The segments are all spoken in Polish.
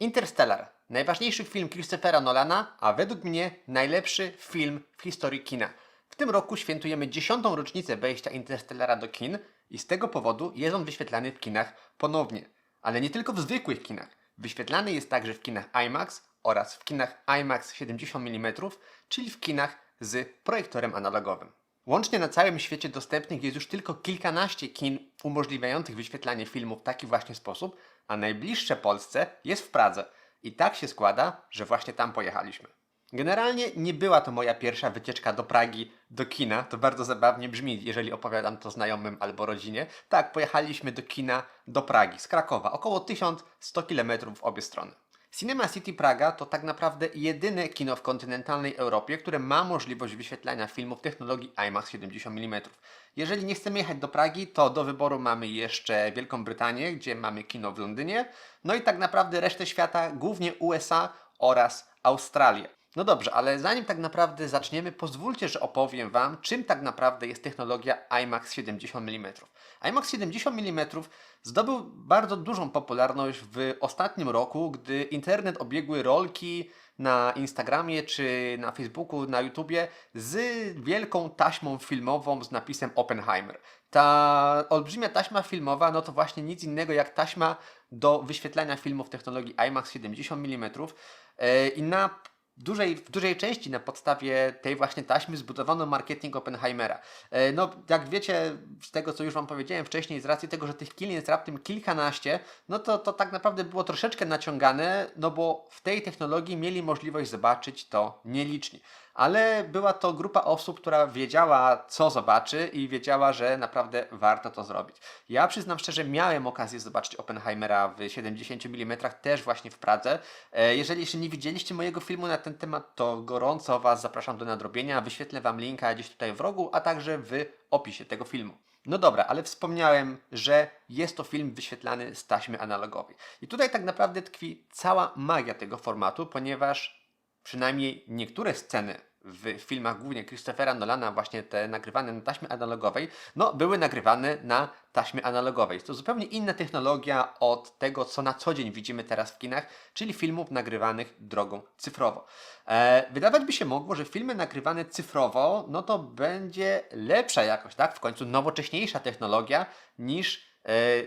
Interstellar. Najważniejszy film Christophera Nolana, a według mnie najlepszy film w historii kina. W tym roku świętujemy dziesiątą rocznicę wejścia Interstellara do kin i z tego powodu jest on wyświetlany w kinach ponownie. Ale nie tylko w zwykłych kinach. Wyświetlany jest także w kinach IMAX oraz w kinach IMAX 70 mm, czyli w kinach z projektorem analogowym. Łącznie na całym świecie dostępnych jest już tylko kilkanaście kin umożliwiających wyświetlanie filmu w taki właśnie sposób, a najbliższe Polsce jest w Pradze. I tak się składa, że właśnie tam pojechaliśmy. Generalnie nie była to moja pierwsza wycieczka do Pragi, do kina. To bardzo zabawnie brzmi, jeżeli opowiadam to znajomym albo rodzinie. Tak, pojechaliśmy do kina do Pragi z Krakowa, około 1100 km w obie strony. Cinema City Praga to tak naprawdę jedyne kino w kontynentalnej Europie, które ma możliwość wyświetlania filmów technologii IMAX 70 mm. Jeżeli nie chcemy jechać do Pragi, to do wyboru mamy jeszcze Wielką Brytanię, gdzie mamy kino w Londynie, no i tak naprawdę resztę świata, głównie USA oraz Australię. No dobrze, ale zanim tak naprawdę zaczniemy, pozwólcie, że opowiem Wam, czym tak naprawdę jest technologia IMAX 70 mm. IMAX 70 mm zdobył bardzo dużą popularność w ostatnim roku, gdy internet obiegły rolki na Instagramie czy na Facebooku, na YouTubie z wielką taśmą filmową z napisem Oppenheimer. Ta olbrzymia taśma filmowa, no to właśnie nic innego jak taśma do wyświetlania filmów technologii IMAX 70 mm e, i na dużej, w dużej części na podstawie tej właśnie taśmy zbudowano marketing Oppenheimera. E, No, jak wiecie, z tego co już Wam powiedziałem wcześniej, z racji tego, że tych kin jest raptem kilkanaście, no to to tak naprawdę było troszeczkę naciągane, no bo w tej technologii mieli możliwość zobaczyć to nieliczni. Ale była to grupa osób, która wiedziała, co zobaczy i wiedziała, że naprawdę warto to zrobić. Ja przyznam szczerze, miałem okazję zobaczyć Oppenheimera w 70 mm też właśnie w Pradze. E, Jeżeli jeszcze nie widzieliście mojego filmu na ten temat, to gorąco Was zapraszam do nadrobienia. Wyświetlę Wam linka gdzieś tutaj w rogu, a także w opisie tego filmu. No dobra, ale wspomniałem, że jest to film wyświetlany z taśmy analogowej. I tutaj tak naprawdę tkwi cała magia tego formatu, ponieważ przynajmniej niektóre sceny w filmach głównie Christophera Nolana, właśnie te nagrywane na taśmie analogowej, no były nagrywane na taśmie analogowej. Jest to zupełnie inna technologia od tego, co na co dzień widzimy teraz w kinach, czyli filmów nagrywanych drogą cyfrową. E, wydawać by się mogło, że filmy nagrywane cyfrowo, no to będzie lepsza jakoś, tak? W końcu nowocześniejsza technologia niż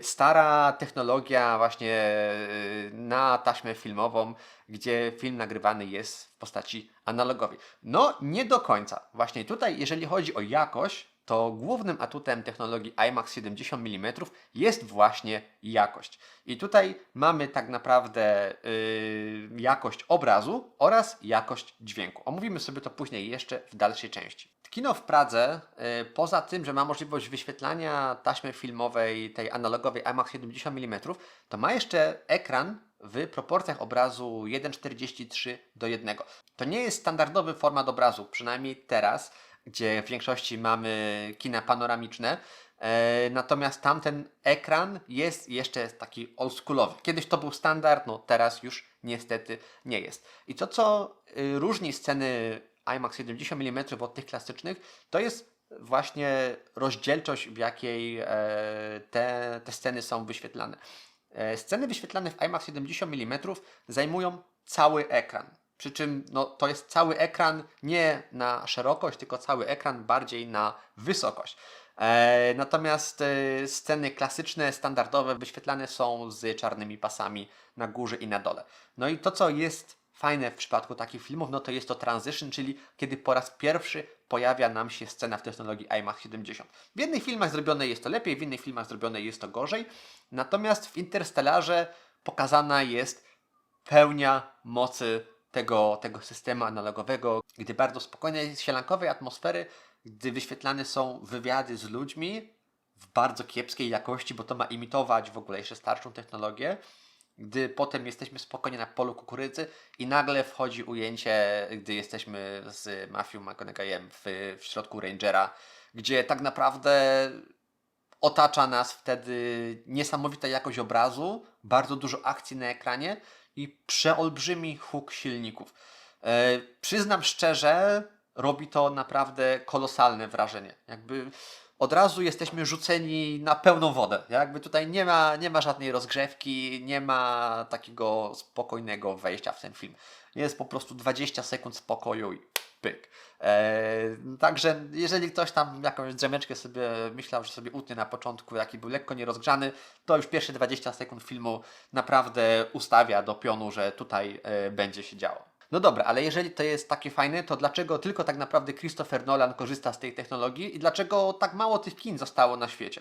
stara technologia właśnie e, na taśmę filmową, gdzie film nagrywany jest w postaci analogowej. No, nie do końca. Właśnie tutaj, jeżeli chodzi o jakość, to głównym atutem technologii IMAX 70 mm jest właśnie jakość. I tutaj mamy tak naprawdę yy, jakość obrazu oraz jakość dźwięku. Omówimy sobie to później jeszcze w dalszej części. Kino w Pradze, yy, poza tym, że ma możliwość wyświetlania taśmy filmowej, tej analogowej IMAX 70 mm, to ma jeszcze ekran w proporcjach obrazu 1,43 do 1. To nie jest standardowy format obrazu, przynajmniej teraz, gdzie w większości mamy kina panoramiczne. E, natomiast tamten ekran jest jeszcze taki oldschoolowy. Kiedyś to był standard, no teraz już niestety nie jest. I to, co y, różni sceny IMAX 70 mm od tych klasycznych, to jest właśnie rozdzielczość, w jakiej e, te, te sceny są wyświetlane. E, Sceny wyświetlane w IMAX 70 mm zajmują cały ekran. Przy czym no, to jest cały ekran nie na szerokość, tylko cały ekran bardziej na wysokość. E, natomiast e, sceny klasyczne, standardowe wyświetlane są z czarnymi pasami na górze i na dole. No i to, co jest fajne w przypadku takich filmów, no to jest to transition, czyli kiedy po raz pierwszy pojawia nam się scena w technologii IMAX 70. W jednych filmach zrobione jest to lepiej, w innych filmach zrobione jest to gorzej. Natomiast w Interstellarze pokazana jest pełnia mocy tego, tego systemu analogowego, gdy bardzo spokojnej, sielankowej atmosfery, gdy wyświetlane są wywiady z ludźmi w bardzo kiepskiej jakości, bo to ma imitować w ogóle jeszcze starszą technologię, gdy potem jesteśmy spokojnie na polu kukurydzy i nagle wchodzi ujęcie, gdy jesteśmy z Matthew McConaugheyem w, w środku Rangera, gdzie tak naprawdę otacza nas wtedy niesamowita jakość obrazu, bardzo dużo akcji na ekranie i przeolbrzymi huk silników. E, przyznam szczerze, robi to naprawdę kolosalne wrażenie. Jakby od razu jesteśmy rzuceni na pełną wodę. Jakby tutaj nie ma, nie ma żadnej rozgrzewki, nie ma takiego spokojnego wejścia w ten film. Jest po prostu 20 sekund spokoju i pyk. Eee, także jeżeli ktoś tam jakąś drzemeczkę sobie myślał, że sobie utnie na początku, jaki był lekko nierozgrzany, to już pierwsze 20 sekund filmu naprawdę ustawia do pionu, że tutaj e, będzie się działo. No dobra, ale jeżeli to jest takie fajne, to dlaczego tylko tak naprawdę Christopher Nolan korzysta z tej technologii i dlaczego tak mało tych kin zostało na świecie?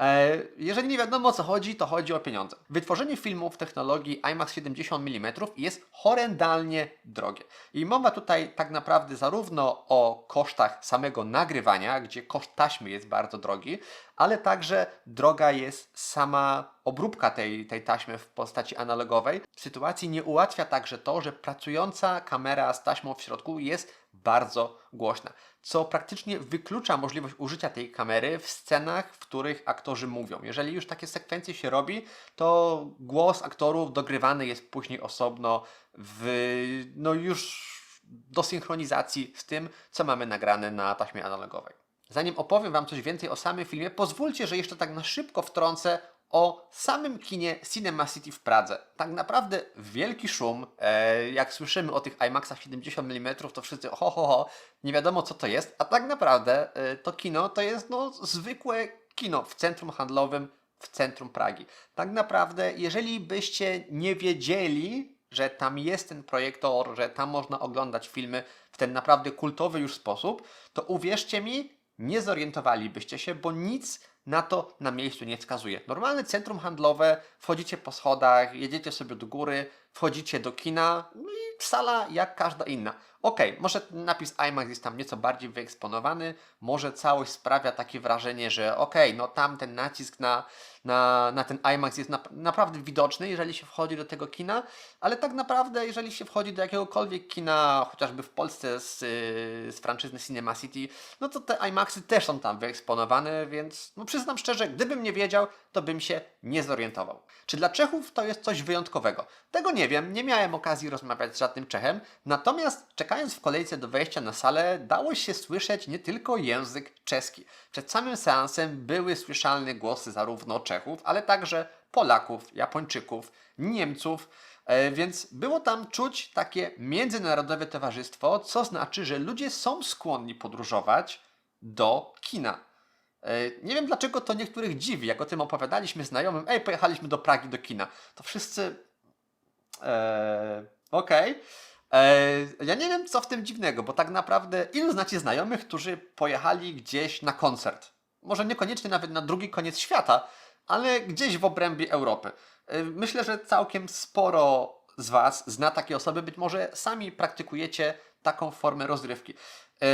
E, jeżeli nie wiadomo o co chodzi, to chodzi o pieniądze. Wytworzenie filmu w technologii IMAX 70 mm jest horrendalnie drogie. I mowa tutaj tak naprawdę zarówno o kosztach samego nagrywania, gdzie koszt taśmy jest bardzo drogi, ale także droga jest sama obróbka tej, tej taśmy w postaci analogowej. Sytuacji nie ułatwia także to, że pracująca kamera z taśmą w środku jest bardzo głośna, co praktycznie wyklucza możliwość użycia tej kamery w scenach, w których aktorzy mówią. Jeżeli już takie sekwencje się robi, to głos aktorów dogrywany jest później osobno w, no już do synchronizacji z tym, co mamy nagrane na taśmie analogowej. Zanim opowiem Wam coś więcej o samym filmie, pozwólcie, że jeszcze tak na szybko wtrącę o samym kinie Cinema City w Pradze. Tak naprawdę wielki szum. E, jak słyszymy o tych IMAXach 70 mm, to wszyscy ho, ho, ho, nie wiadomo co to jest, a tak naprawdę e, to kino to jest no, zwykłe kino w centrum handlowym w centrum Pragi. Tak naprawdę, jeżeli byście nie wiedzieli, że tam jest ten projektor, że tam można oglądać filmy w ten naprawdę kultowy już sposób, to uwierzcie mi, nie zorientowalibyście się, bo nic na to na miejscu nie wskazuje. Normalne centrum handlowe, wchodzicie po schodach, jedziecie sobie do góry, wchodzicie do kina no i sala jak każda inna. Okej, może napis IMAX jest tam nieco bardziej wyeksponowany, może całość sprawia takie wrażenie, że okej, no tam ten nacisk na, na, na ten IMAX jest nap- naprawdę widoczny, jeżeli się wchodzi do tego kina, ale tak naprawdę, jeżeli się wchodzi do jakiegokolwiek kina, chociażby w Polsce z, z franczyzny Cinema City, no to te IMAXy też są tam wyeksponowane, więc no przyznam szczerze, gdybym nie wiedział, to bym się nie zorientował. Czy dla Czechów to jest coś wyjątkowego? Tego nie wiem, nie miałem okazji rozmawiać z żadnym Czechem, natomiast czekając w kolejce do wejścia na salę, dało się słyszeć nie tylko język czeski. Przed samym seansem były słyszalne głosy zarówno Czechów, ale także Polaków, Japończyków, Niemców, e, więc było tam czuć takie międzynarodowe towarzystwo, co znaczy, że ludzie są skłonni podróżować do kina. E, Nie wiem dlaczego to niektórych dziwi, jak o tym opowiadaliśmy znajomym, ej, pojechaliśmy do Pragi do kina. To wszyscy. Eee, Okej. Eee, Ja nie wiem, co w tym dziwnego, bo tak naprawdę ilu znacie znajomych, którzy pojechali gdzieś na koncert? Może niekoniecznie nawet na drugi koniec świata, ale gdzieś w obrębie Europy. E, Myślę, że całkiem sporo z Was zna takie osoby, być może sami praktykujecie taką formę rozrywki. E,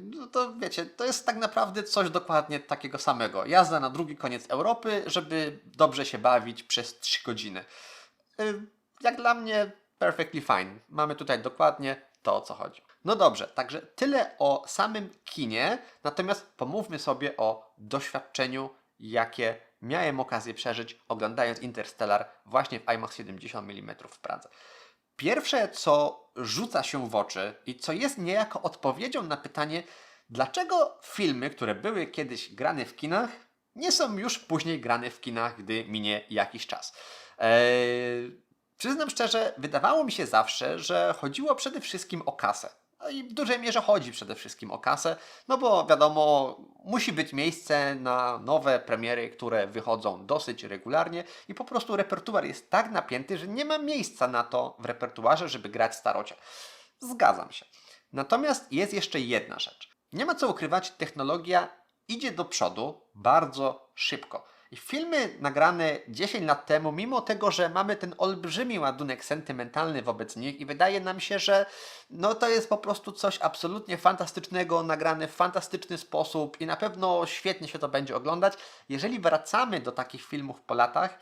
No to wiecie, to jest tak naprawdę coś dokładnie takiego samego. Jazda na drugi koniec Europy, żeby dobrze się bawić przez 3 godziny. Jak dla mnie, perfectly fine. Mamy tutaj dokładnie to, o co chodzi. No dobrze, także tyle o samym kinie, natomiast pomówmy sobie o doświadczeniu, jakie miałem okazję przeżyć oglądając Interstellar właśnie w IMAX 70 mm w Pradze. Pierwsze, co rzuca się w oczy i co jest niejako odpowiedzią na pytanie, dlaczego filmy, które były kiedyś grane w kinach, nie są już później grane w kinach, gdy minie jakiś czas. Eee, przyznam szczerze, wydawało mi się zawsze, że chodziło przede wszystkim o kasę. No i w dużej mierze chodzi przede wszystkim o kasę, no bo wiadomo, musi być miejsce na nowe premiery, które wychodzą dosyć regularnie i po prostu repertuar jest tak napięty, że nie ma miejsca na to w repertuarze, żeby grać starocie. Zgadzam się. Natomiast jest jeszcze jedna rzecz. Nie ma co ukrywać, technologia idzie do przodu bardzo szybko. I filmy nagrane 10 lat temu, mimo tego, że mamy ten olbrzymi ładunek sentymentalny wobec nich i wydaje nam się, że no to jest po prostu coś absolutnie fantastycznego, nagrane w fantastyczny sposób i na pewno świetnie się to będzie oglądać. Jeżeli wracamy do takich filmów po latach,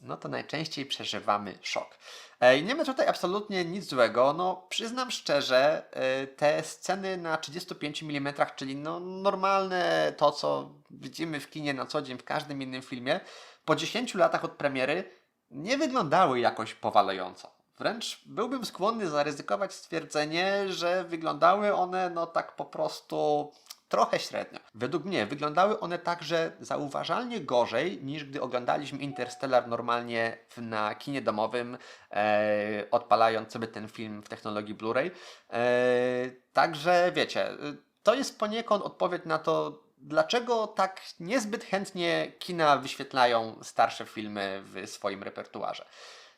no to najczęściej przeżywamy szok. E, i nie ma tutaj absolutnie nic złego. No, przyznam szczerze, e, te sceny na 35 mm, czyli no, normalne to, co widzimy w kinie na co dzień w każdym innym filmie, po 10 latach od premiery nie wyglądały jakoś powalająco. Wręcz byłbym skłonny zaryzykować stwierdzenie, że wyglądały one no tak po prostu trochę średnio. Według mnie wyglądały one także zauważalnie gorzej niż gdy oglądaliśmy Interstellar normalnie na kinie domowym, e, odpalając sobie ten film w technologii Blu-ray. E, także wiecie, y, to jest poniekąd odpowiedź na to, dlaczego tak niezbyt chętnie kina wyświetlają starsze filmy w swoim repertuarze.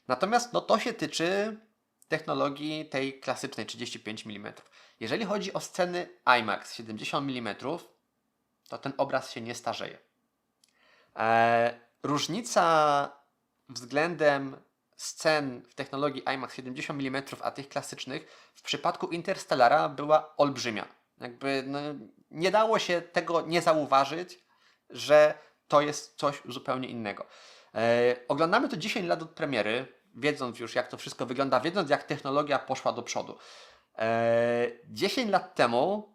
Natomiast no, to się tyczy technologii tej klasycznej 35 mm. Jeżeli chodzi o sceny IMAX 70 mm, to ten obraz się nie starzeje. E, różnica względem scen w technologii IMAX 70 mm, a tych klasycznych, w przypadku Interstellara była olbrzymia. Jakby no, nie dało się tego nie zauważyć, że to jest coś zupełnie innego. E, oglądamy to 10 lat od premiery, wiedząc już jak to wszystko wygląda, wiedząc jak technologia poszła do przodu. E, 10 lat temu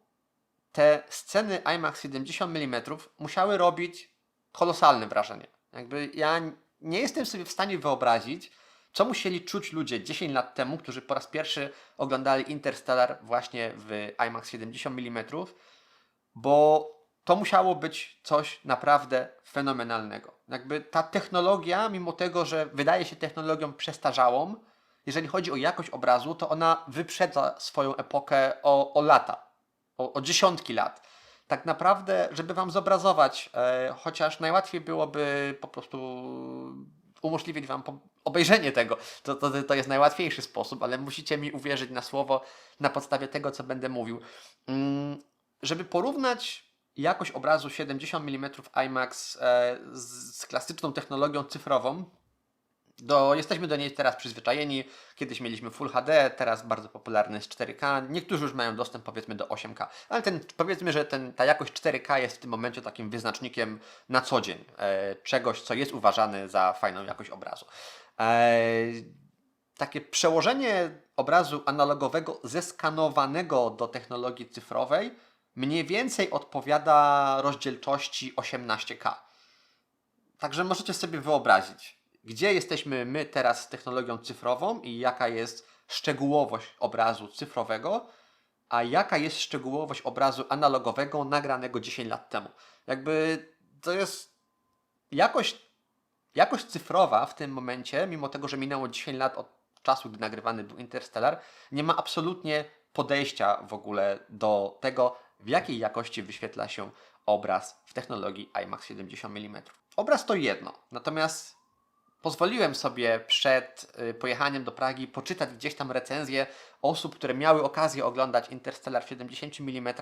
te sceny IMAX 70 mm musiały robić kolosalne wrażenie. Jakby ja nie jestem sobie w stanie wyobrazić, co musieli czuć ludzie 10 lat temu, którzy po raz pierwszy oglądali Interstellar właśnie w IMAX 70 mm, bo to musiało być coś naprawdę fenomenalnego. Jakby ta technologia, mimo tego, że wydaje się technologią przestarzałą, jeżeli chodzi o jakość obrazu, to ona wyprzedza swoją epokę o, o lata, o, o dziesiątki lat. Tak naprawdę, żeby Wam zobrazować, e, chociaż najłatwiej byłoby po prostu umożliwić Wam obejrzenie tego, to, to, to jest najłatwiejszy sposób, ale musicie mi uwierzyć na słowo na podstawie tego, co będę mówił. Mm, żeby porównać jakość obrazu 70 mm IMAX e, z, z klasyczną technologią cyfrową, do, jesteśmy do niej teraz przyzwyczajeni. Kiedyś mieliśmy Full HD, teraz bardzo popularny jest 4K. Niektórzy już mają dostęp powiedzmy do 8K, ale ten, powiedzmy, że ten, ta jakość 4K jest w tym momencie takim wyznacznikiem na co dzień e, czegoś, co jest uważane za fajną jakość obrazu. E, takie przełożenie obrazu analogowego zeskanowanego do technologii cyfrowej mniej więcej odpowiada rozdzielczości 18K. Także możecie sobie wyobrazić, gdzie jesteśmy my teraz z technologią cyfrową i jaka jest szczegółowość obrazu cyfrowego, a jaka jest szczegółowość obrazu analogowego nagranego 10 lat temu. Jakby to jest jakość, jakość cyfrowa w tym momencie, mimo tego, że minęło 10 lat od czasu, gdy nagrywany był Interstellar, nie ma absolutnie podejścia w ogóle do tego, w jakiej jakości wyświetla się obraz w technologii IMAX 70 mm. Obraz to jedno, natomiast pozwoliłem sobie przed y, pojechaniem do Pragi poczytać gdzieś tam recenzje osób, które miały okazję oglądać Interstellar w 70 mm,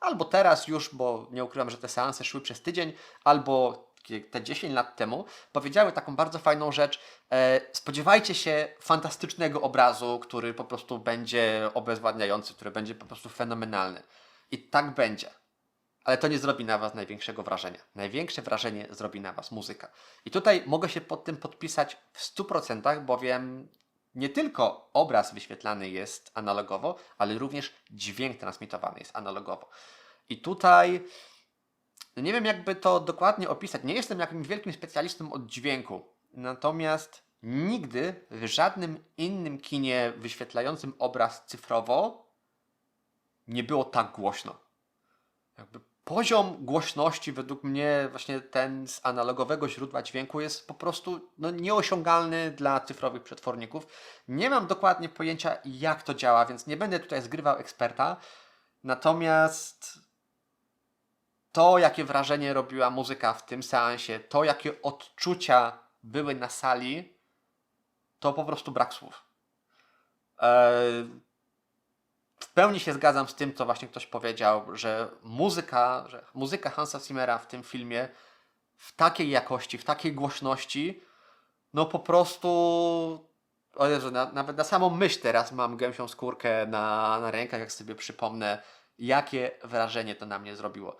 albo teraz już, bo nie ukrywam, że te seanse szły przez tydzień, albo te 10 lat temu, powiedziały taką bardzo fajną rzecz. E, spodziewajcie się fantastycznego obrazu, który po prostu będzie obezwładniający, który będzie po prostu fenomenalny. I tak będzie. Ale to nie zrobi na Was największego wrażenia. Największe wrażenie zrobi na Was muzyka. I tutaj mogę się pod tym podpisać w 100%, bowiem nie tylko obraz wyświetlany jest analogowo, ale również dźwięk transmitowany jest analogowo. I tutaj no nie wiem, jakby to dokładnie opisać. Nie jestem jakimś wielkim specjalistą od dźwięku. Natomiast nigdy w żadnym innym kinie wyświetlającym obraz cyfrowo nie było tak głośno. Jakby poziom głośności według mnie właśnie ten z analogowego źródła dźwięku jest po prostu no, nieosiągalny dla cyfrowych przetworników. Nie mam dokładnie pojęcia jak to działa, więc nie będę tutaj zgrywał eksperta. Natomiast to, jakie wrażenie robiła muzyka w tym seansie, to, jakie odczucia były na sali, to po prostu brak słów. Eee, w pełni się zgadzam z tym, co właśnie ktoś powiedział, że muzyka, że muzyka Hansa Zimmera w tym filmie w takiej jakości, w takiej głośności, no po prostu. O Jezu, na, nawet na samą myśl teraz mam gęsią skórkę na, na rękach, jak sobie przypomnę, jakie wrażenie to na mnie zrobiło.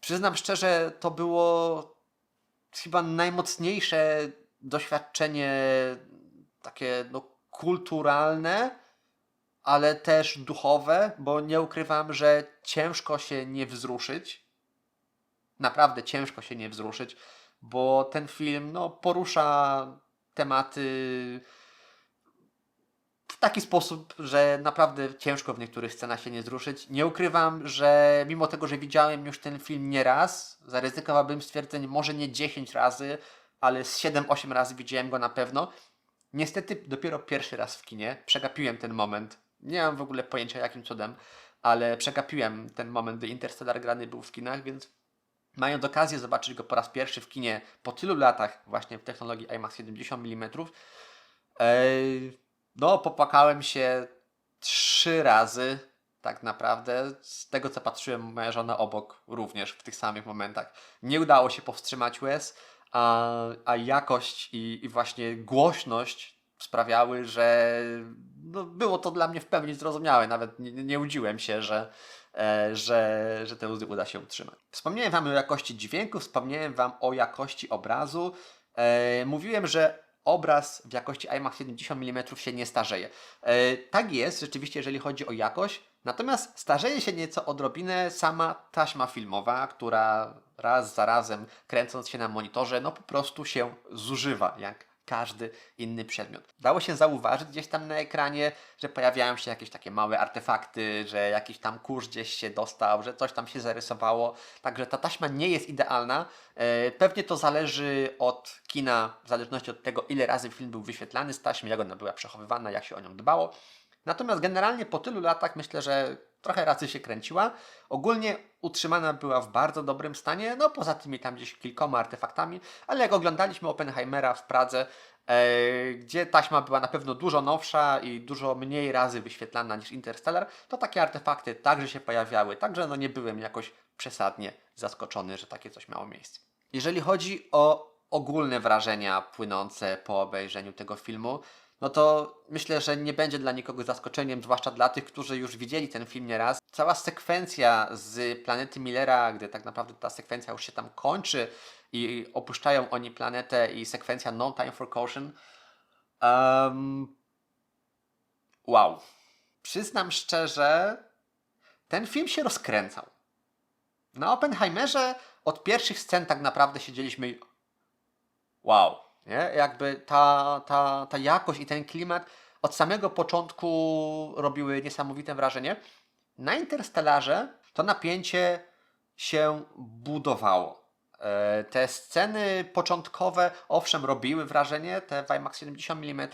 Przyznam szczerze, to było chyba najmocniejsze doświadczenie takie no, kulturalne, ale też duchowe, bo nie ukrywam, że ciężko się nie wzruszyć. Naprawdę ciężko się nie wzruszyć, bo ten film no, porusza tematy w taki sposób, że naprawdę ciężko w niektórych scenach się nie wzruszyć. Nie ukrywam, że mimo tego, że widziałem już ten film nie raz, zaryzykowałbym stwierdzenie może nie 10 razy, ale z 7-8 razy widziałem go na pewno. Niestety dopiero pierwszy raz w kinie przegapiłem ten moment. Nie mam w ogóle pojęcia jakim cudem, ale przegapiłem ten moment, gdy Interstellar grany był w kinach, więc mając okazję zobaczyć go po raz pierwszy w kinie po tylu latach właśnie w technologii IMAX 70 mm, Ej, no, popłakałem się trzy razy, tak naprawdę. Z tego co patrzyłem, moja żona obok również w tych samych momentach. Nie udało się powstrzymać łez, a, a jakość i, i właśnie głośność sprawiały, że no, było to dla mnie w pełni zrozumiałe. Nawet nie, nie łudziłem się, że, e, że, że te łzy uda się utrzymać. Wspomniałem Wam o jakości dźwięku, wspomniałem Wam o jakości obrazu. E, mówiłem, że obraz w jakości IMAX 70 mm się nie starzeje. E, tak jest, rzeczywiście, jeżeli chodzi o jakość. Natomiast starzeje się nieco odrobinę sama taśma filmowa, która raz za razem, kręcąc się na monitorze, no po prostu się zużywa, jak każdy inny przedmiot. Dało się zauważyć gdzieś tam na ekranie, że pojawiają się jakieś takie małe artefakty, że jakiś tam kurz gdzieś się dostał, że coś tam się zarysowało. Także ta taśma nie jest idealna. E, Pewnie to zależy od kina, w zależności od tego, ile razy film był wyświetlany z taśmy, jak ona była przechowywana, jak się o nią dbało. Natomiast generalnie po tylu latach myślę, że trochę razy się kręciła. Ogólnie utrzymana była w bardzo dobrym stanie, no poza tymi tam gdzieś kilkoma artefaktami, ale jak oglądaliśmy Oppenheimera w Pradze, e, gdzie taśma była na pewno dużo nowsza i dużo mniej razy wyświetlana niż Interstellar, to takie artefakty także się pojawiały, także no nie byłem jakoś przesadnie zaskoczony, że takie coś miało miejsce. Jeżeli chodzi o ogólne wrażenia płynące po obejrzeniu tego filmu, no to myślę, że nie będzie dla nikogo zaskoczeniem, zwłaszcza dla tych, którzy już widzieli ten film nieraz. Cała sekwencja z planety Millera, gdy tak naprawdę ta sekwencja już się tam kończy i opuszczają oni planetę i sekwencja No Time for Caution. Um, wow. Przyznam szczerze, ten film się rozkręcał. Na Oppenheimerze od pierwszych scen tak naprawdę siedzieliśmy wow, nie? Jakby ta, ta, ta jakość i ten klimat od samego początku robiły niesamowite wrażenie. Na Interstellarze to napięcie się budowało. E, Te sceny początkowe, owszem, robiły wrażenie, te w IMAX 70 mm,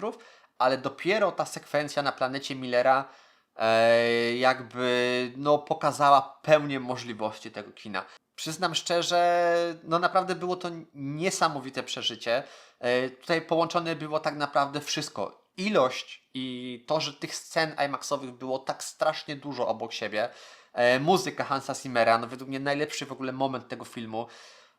ale dopiero ta sekwencja na planecie Millera e, jakby no, pokazała pełnię możliwości tego kina. Przyznam szczerze, no naprawdę było to niesamowite przeżycie. E, Tutaj połączone było tak naprawdę wszystko. Ilość i to, że tych scen IMAXowych było tak strasznie dużo obok siebie. E, muzyka Hansa Zimmera, no według mnie najlepszy w ogóle moment tego filmu.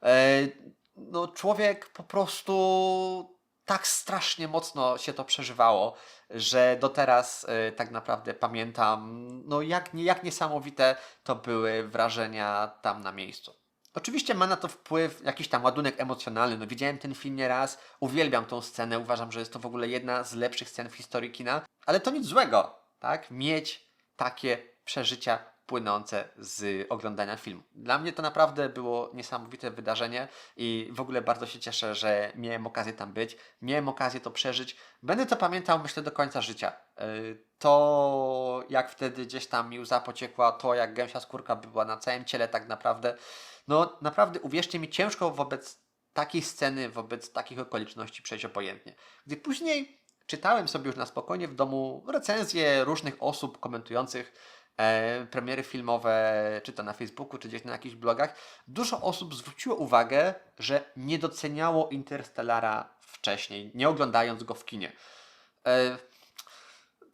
E, no człowiek po prostu tak strasznie mocno się to przeżywało, że do teraz e, tak naprawdę pamiętam, no jak, nie- jak niesamowite to były wrażenia tam na miejscu. Oczywiście ma na to wpływ jakiś tam ładunek emocjonalny. No widziałem ten film nieraz, uwielbiam tą scenę, uważam, że jest to w ogóle jedna z lepszych scen w historii kina, ale to nic złego, tak? Mieć takie przeżycia płynące z oglądania filmu. Dla mnie to naprawdę było niesamowite wydarzenie i w ogóle bardzo się cieszę, że miałem okazję tam być, miałem okazję to przeżyć. Będę to pamiętał, myślę, do końca życia. Yy, To, jak wtedy gdzieś tam mi łza pociekła, to jak gęsia skórka była na całym ciele tak naprawdę. No naprawdę, uwierzcie mi, ciężko wobec takiej sceny, wobec takich okoliczności przejść obojętnie. Gdy później czytałem sobie już na spokojnie w domu recenzje różnych osób komentujących e, premiery filmowe, czy to na Facebooku, czy gdzieś na jakichś blogach, dużo osób zwróciło uwagę, że nie doceniało Interstellara wcześniej, nie oglądając go w kinie. E,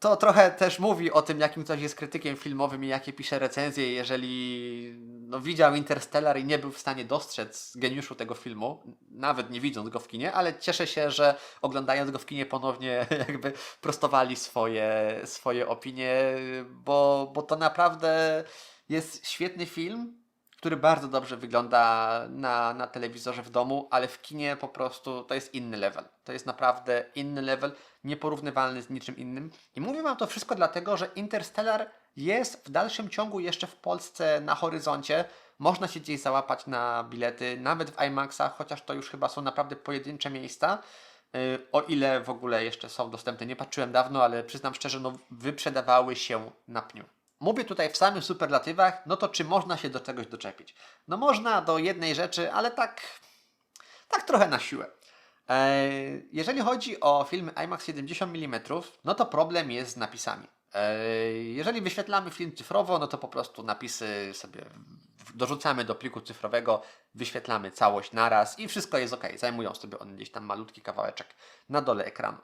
to trochę też mówi o tym, jakim ktoś jest krytykiem filmowym i jakie pisze recenzje, jeżeli no, widział Interstellar i nie był w stanie dostrzec geniuszu tego filmu, nawet nie widząc go w kinie, ale cieszę się, że oglądając go w kinie ponownie jakby prostowali swoje, swoje opinie, bo, bo to naprawdę jest świetny film, który bardzo dobrze wygląda na, na telewizorze w domu, ale w kinie po prostu to jest inny level. To jest naprawdę inny level, nieporównywalny z niczym innym. I mówię Wam to wszystko dlatego, że Interstellar jest w dalszym ciągu jeszcze w Polsce na horyzoncie. Można się gdzieś załapać na bilety, nawet w IMAXach, chociaż to już chyba są naprawdę pojedyncze miejsca. Y, O ile w ogóle jeszcze są dostępne, nie patrzyłem dawno, ale przyznam szczerze, no wyprzedawały się na pniu. Mówię tutaj w samych superlatywach, no to czy można się do czegoś doczepić? No można do jednej rzeczy, ale tak, tak trochę na siłę. E, Jeżeli chodzi o filmy IMAX 70 mm, no to problem jest z napisami. E, Jeżeli wyświetlamy film cyfrowo, no to po prostu napisy sobie dorzucamy do pliku cyfrowego, wyświetlamy całość naraz i wszystko jest ok. Zajmują sobie one gdzieś tam malutki kawałeczek na dole ekranu.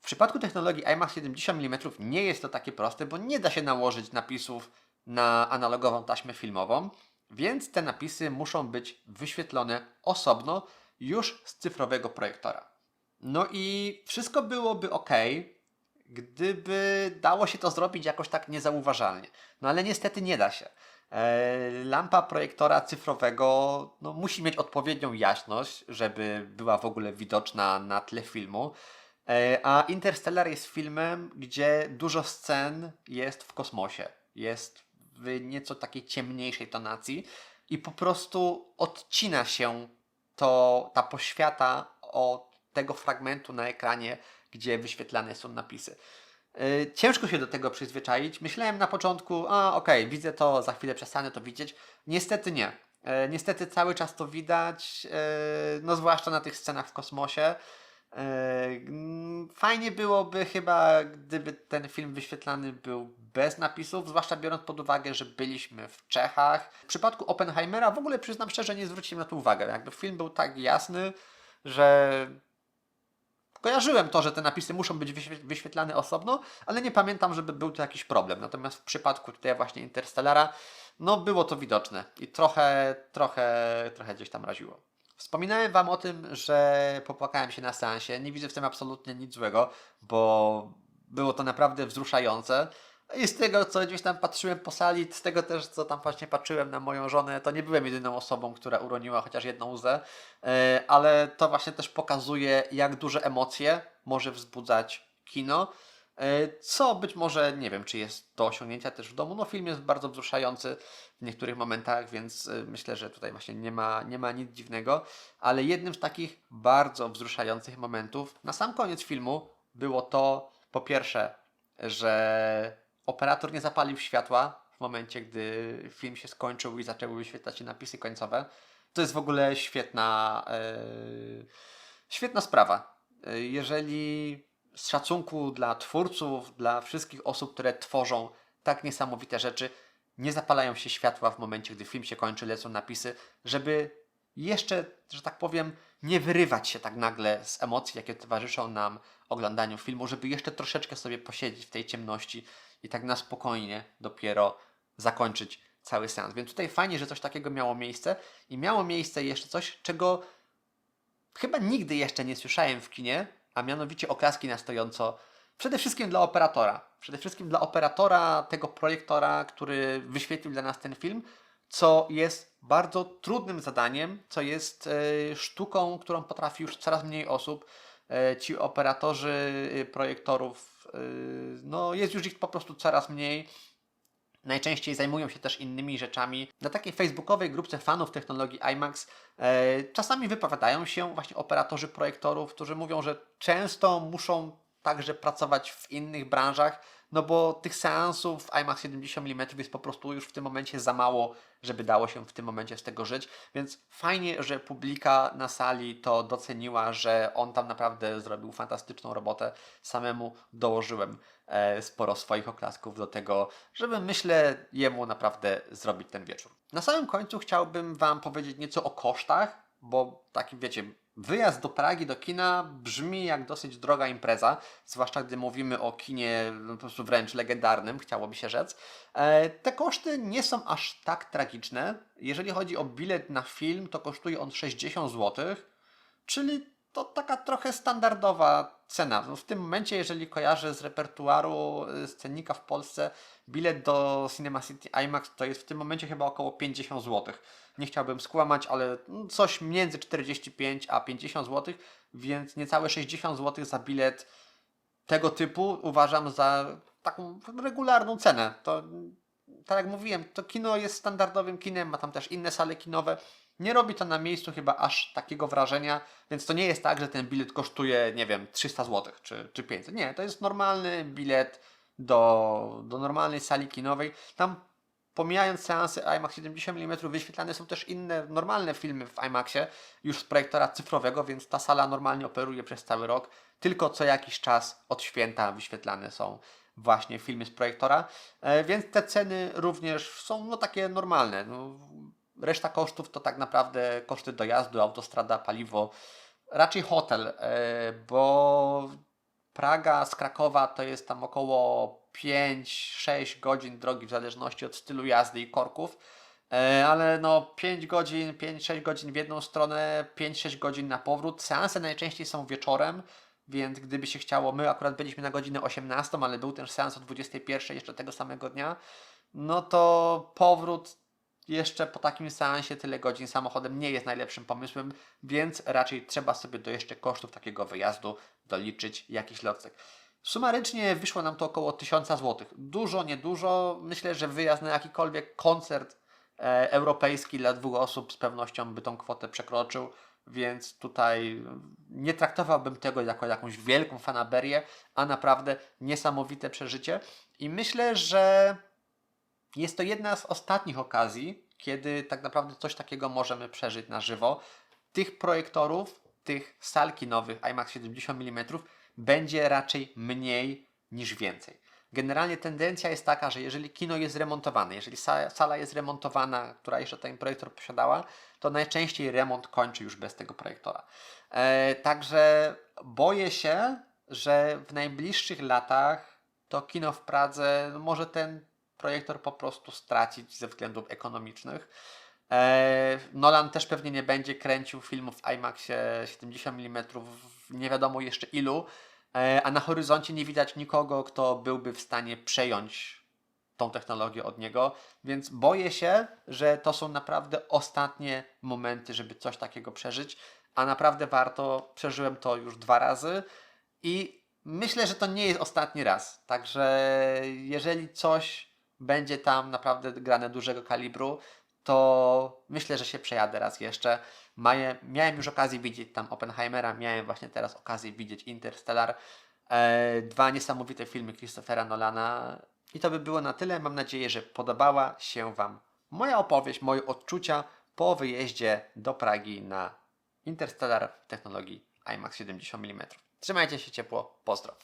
W przypadku technologii IMAX 70 mm nie jest to takie proste, bo nie da się nałożyć napisów na analogową taśmę filmową, więc te napisy muszą być wyświetlone osobno już z cyfrowego projektora. No i wszystko byłoby ok, gdyby dało się to zrobić jakoś tak niezauważalnie. No ale niestety nie da się. E, Lampa projektora cyfrowego no, musi mieć odpowiednią jaśność, żeby była w ogóle widoczna na tle filmu. E, A Interstellar jest filmem, gdzie dużo scen jest w kosmosie. Jest w nieco takiej ciemniejszej tonacji i po prostu odcina się to, ta poświata od tego fragmentu na ekranie, gdzie wyświetlane są napisy. Yy, Ciężko się do tego przyzwyczaić. Myślałem na początku, a okej, widzę to, za chwilę przestanę to widzieć. Niestety nie. E, Niestety cały czas to widać, e, no zwłaszcza na tych scenach w kosmosie. E, mm, Fajnie byłoby chyba, gdyby ten film wyświetlany był bez napisów, zwłaszcza biorąc pod uwagę, że byliśmy w Czechach. W przypadku Oppenheimera w ogóle przyznam szczerze, nie zwróciłem na to uwagę. Jakby film był tak jasny, że kojarzyłem to, że te napisy muszą być wyświe- wyświetlane osobno, ale nie pamiętam, żeby był to jakiś problem. Natomiast w przypadku tutaj właśnie Interstellara, no było to widoczne i trochę, trochę, trochę gdzieś tam raziło. Wspominałem Wam o tym, że popłakałem się na seansie. Nie widzę w tym absolutnie nic złego, bo było to naprawdę wzruszające. I z tego, co gdzieś tam patrzyłem po sali, z tego też, co tam właśnie patrzyłem na moją żonę, to nie byłem jedyną osobą, która uroniła chociaż jedną łzę, E, ale to właśnie też pokazuje, jak duże emocje może wzbudzać kino. E, Co być może, nie wiem, czy jest do osiągnięcia też w domu. No, film jest bardzo wzruszający w niektórych momentach, więc e, myślę, że tutaj właśnie nie ma, nie ma nic dziwnego. Ale jednym z takich bardzo wzruszających momentów na sam koniec filmu było to, po pierwsze, że operator nie zapalił światła w momencie, gdy film się skończył i zaczęły wyświetlać się napisy końcowe. To jest w ogóle świetna, e, świetna sprawa. Jeżeli z szacunku dla twórców, dla wszystkich osób, które tworzą tak niesamowite rzeczy, nie zapalają się światła w momencie, gdy film się kończy, lecą napisy, żeby jeszcze, że tak powiem, nie wyrywać się tak nagle z emocji, jakie towarzyszą nam oglądaniu filmu, żeby jeszcze troszeczkę sobie posiedzieć w tej ciemności i tak na spokojnie dopiero zakończyć cały seans. Więc tutaj fajnie, że coś takiego miało miejsce i miało miejsce jeszcze coś, czego chyba nigdy jeszcze nie słyszałem w kinie, a mianowicie oklaski na stojąco przede wszystkim dla operatora. Przede wszystkim dla operatora tego projektora, który wyświetlił dla nas ten film, co jest bardzo trudnym zadaniem, co jest e, sztuką, którą potrafi już coraz mniej osób. E, ci operatorzy e, projektorów, no jest już ich po prostu coraz mniej. Najczęściej zajmują się też innymi rzeczami. Na takiej facebookowej grupce fanów technologii IMAX e, czasami wypowiadają się właśnie operatorzy projektorów, którzy mówią, że często muszą także pracować w innych branżach, no bo tych seansów IMAX 70 mm jest po prostu już w tym momencie za mało, żeby dało się w tym momencie z tego żyć, więc fajnie, że publika na sali to doceniła, że on tam naprawdę zrobił fantastyczną robotę. Samemu dołożyłem sporo swoich oklasków do tego, żeby myślę jemu naprawdę zrobić ten wieczór. Na samym końcu chciałbym Wam powiedzieć nieco o kosztach, bo taki wiecie, wyjazd do Pragi, do kina brzmi jak dosyć droga impreza, zwłaszcza gdy mówimy o kinie no, po prostu wręcz legendarnym, chciałoby się rzec. E, te koszty nie są aż tak tragiczne. Jeżeli chodzi o bilet na film, to kosztuje on 60 zł, czyli to taka trochę standardowa cena. No w tym momencie, jeżeli kojarzę z repertuaru y, scennika w Polsce, bilet do Cinema City IMAX to jest w tym momencie chyba około 50 zł. Nie chciałbym skłamać, ale no, coś między 45 a 50 zł, więc niecałe 60 zł za bilet tego typu uważam za taką regularną cenę. To tak jak mówiłem, to kino jest standardowym kinem, ma tam też inne sale kinowe, Nie robi to na miejscu chyba aż takiego wrażenia, więc to nie jest tak, że ten bilet kosztuje, nie wiem, 300 zł czy, czy 500. Nie, to jest normalny bilet do, do normalnej sali kinowej. Tam pomijając seansy IMAX 70 mm, wyświetlane są też inne normalne filmy w IMAXie, już z projektora cyfrowego, więc ta sala normalnie operuje przez cały rok. Tylko co jakiś czas od święta wyświetlane są właśnie filmy z projektora, e, więc te ceny również są no, takie normalne. No, reszta kosztów to tak naprawdę koszty dojazdu, autostrada, paliwo, raczej hotel, e, bo Praga z Krakowa to jest tam około 5-6 godzin drogi w zależności od stylu jazdy i korków. E, Ale no 5 godzin, 5-6 godzin w jedną stronę, 5-6 godzin na powrót. Seanse najczęściej są wieczorem, więc gdyby się chciało, my akurat byliśmy na godzinę 18, ale był też seans o 21 jeszcze tego samego dnia, no to powrót jeszcze po takim seansie tyle godzin samochodem nie jest najlepszym pomysłem, więc raczej trzeba sobie do jeszcze kosztów takiego wyjazdu doliczyć jakiś lotcek. Sumarycznie wyszło nam to około 1000 zł. Dużo, niedużo. Myślę, że wyjazd na jakikolwiek koncert e, europejski dla dwóch osób z pewnością by tą kwotę przekroczył, więc tutaj nie traktowałbym tego jako jakąś wielką fanaberię, a naprawdę niesamowite przeżycie. I myślę, że jest to jedna z ostatnich okazji, kiedy tak naprawdę coś takiego możemy przeżyć na żywo. Tych projektorów, tych sal kinowych IMAX 70 mm będzie raczej mniej niż więcej. Generalnie tendencja jest taka, że jeżeli kino jest remontowane, jeżeli sa- sala jest remontowana, która jeszcze ten projektor posiadała, to najczęściej remont kończy już bez tego projektora. E, także boję się, że w najbliższych latach to kino w Pradze no może ten projektor po prostu stracić ze względów ekonomicznych. E, Nolan też pewnie nie będzie kręcił filmów w IMAXie 70 mm nie wiadomo jeszcze ilu, e, a na horyzoncie nie widać nikogo, kto byłby w stanie przejąć tą technologię od niego, więc boję się, że to są naprawdę ostatnie momenty, żeby coś takiego przeżyć, a naprawdę warto. Przeżyłem to już dwa razy i myślę, że to nie jest ostatni raz. Także jeżeli coś będzie tam naprawdę grane dużego kalibru, to myślę, że się przejadę raz jeszcze. Maję, miałem już okazję widzieć tam Oppenheimera, miałem właśnie teraz okazję widzieć Interstellar. E, dwa niesamowite filmy Christophera Nolana. I to by było na tyle. Mam nadzieję, że podobała się Wam moja opowieść, moje odczucia po wyjeździe do Pragi na Interstellar w technologii IMAX 70 mm. Trzymajcie się ciepło, pozdro.